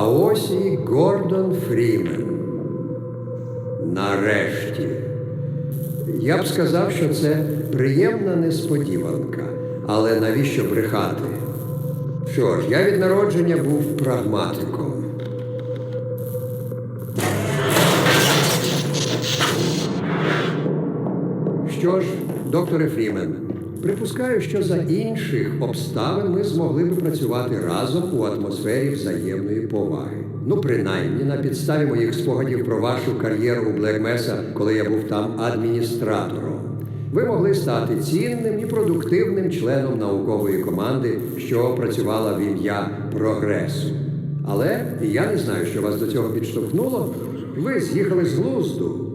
ось і Гордон Фрімен. Нарешті. Я б сказав, що це приємна несподіванка. Але навіщо брехати? Що ж, я від народження був прагматиком. Що ж, докторе Фрімен, припускаю, що за інших обставин ми змогли би працювати разом у атмосфері взаємної поваги. Ну, принаймні, на підставі моїх спогадів про вашу кар'єру у Блекмеса, коли я був там адміністратором. Ви могли стати цінним і продуктивним членом наукової команди, що працювала в ім'я прогресу. Але я не знаю, що вас до цього підштовхнуло. Ви з'їхали з глузду.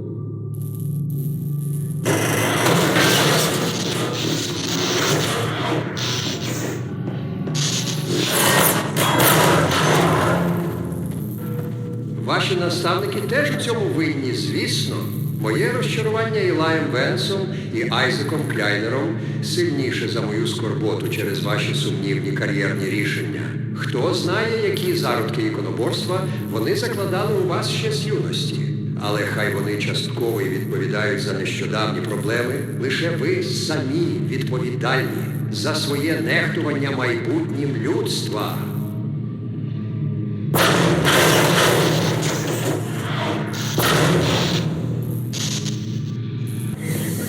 Ваші наставники теж у цьому винні, звісно. Моє розчарування Ілаєм Венсом і Айзеком Кляйнером сильніше за мою скорботу через ваші сумнівні кар'єрні рішення. Хто знає, які зародки іконоборства вони закладали у вас ще з юності. Але хай вони частково і відповідають за нещодавні проблеми, лише ви самі відповідальні за своє нехтування майбутнім людства.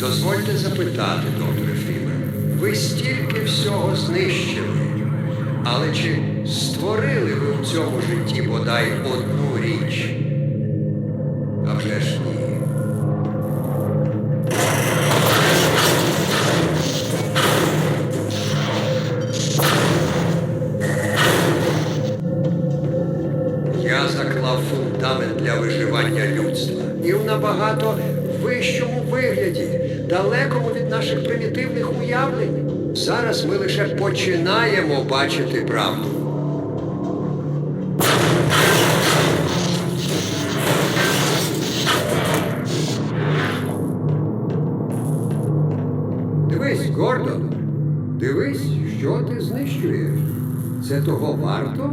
Дозвольте запитати, докторе Фрімен, ви стільки всього знищили, але чи створили ви у цьому житті бодай одну річ? А вже ж ні. Я заклав фундамент для виживання людства. І в набагато вищому вигляді, далекому від наших примітивних уявлень. Зараз ми лише починаємо бачити правду. Дивись, Гордон, дивись, що ти знищуєш. Це того варто?